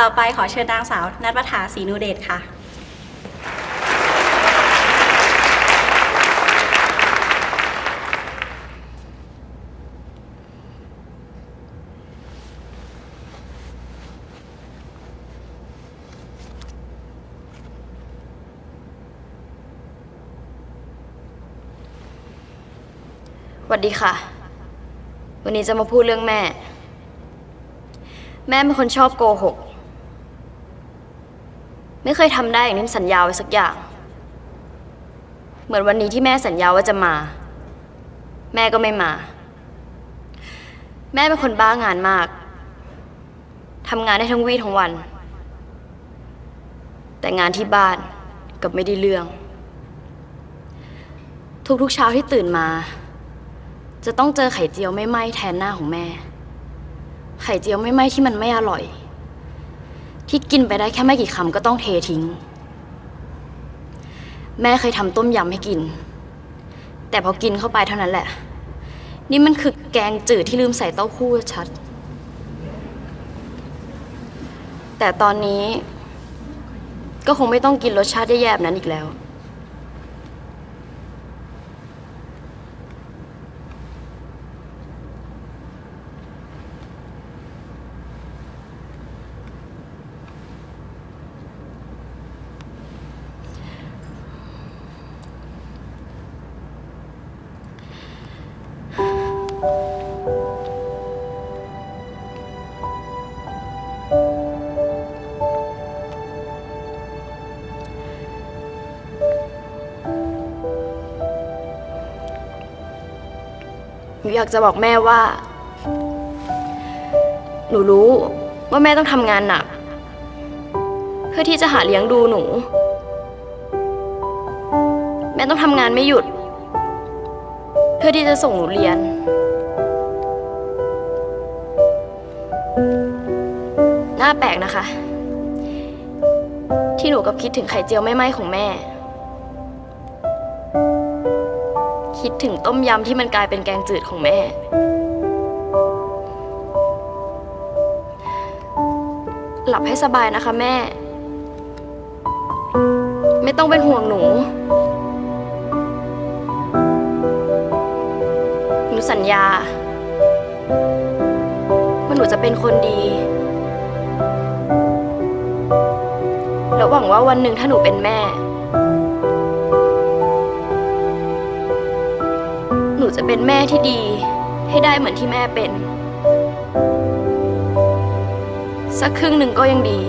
ต่อไปขอเชิญนางสาวนัทประถาศรีนูเดชค่ะ สวัสดีค่ะ วันนี้จะมาพูดเรื่องแม่ แม่เป็นคนชอบโกหก ไม่เคยทำได้อย่างที่สัญญาไว้สักอย่าง เหมือนวันนี้ที่แม่สัญญาว่าจะมา แม่ก็ไม่มา แม่เป็นคนบ้างานมากทำงานได้ทั้งวี่ทั้งวัน แต่งานที่บ้านกับไม่ได้เรื่อง ทุกๆเช้าที่ตื่นมา จะต้องเจอไข่เจียวไม่ไหม้แทนหน้าของแม่ ไข่เจียวไม่ไหม้ที่มันไม่อร่อย ที่กินไปได้แค่ไม่กี่คำก็ต้องเททิ้ง แม่เคยทำต้มยำให้กิน แต่พอกินเข้าไปเท่านั้นแหละ นี่มันคือแกงจืดที่ลืมใส่เต้าหู้ชัด แต่ตอนนี้ ก็คงไม่ต้องกินรสชาติแย่ๆแบบนั้นอีกแล้ว หนูอยากจะบอกแม่ว่า หนูรู้ว่าแม่ต้องทำงานหนัก เพื่อที่จะหาเลี้ยงดูหนู แม่ต้องทำงานไม่หยุด พื่อที่จะส่งหนูเรียนน่าแปลกนะคะ ที่หนูกับคิดถึงไข่เจียวไม่ไหม้ของแม่ คิดถึงต้มยำที่มันกลายเป็นแกงจืดของแม่ หลับให้สบายนะคะแม่ ไม่ต้องเป็นห่วงหนูหนู สัญญาว่าหนูจะเป็นคนดี แล้วหวังว่าวันหนึ่งถ้าหนูเป็นแม่ หนูจะเป็นแม่ที่ดี ให้ได้เหมือนที่แม่เป็น สักครึ่งหนึ่งก็ยังดี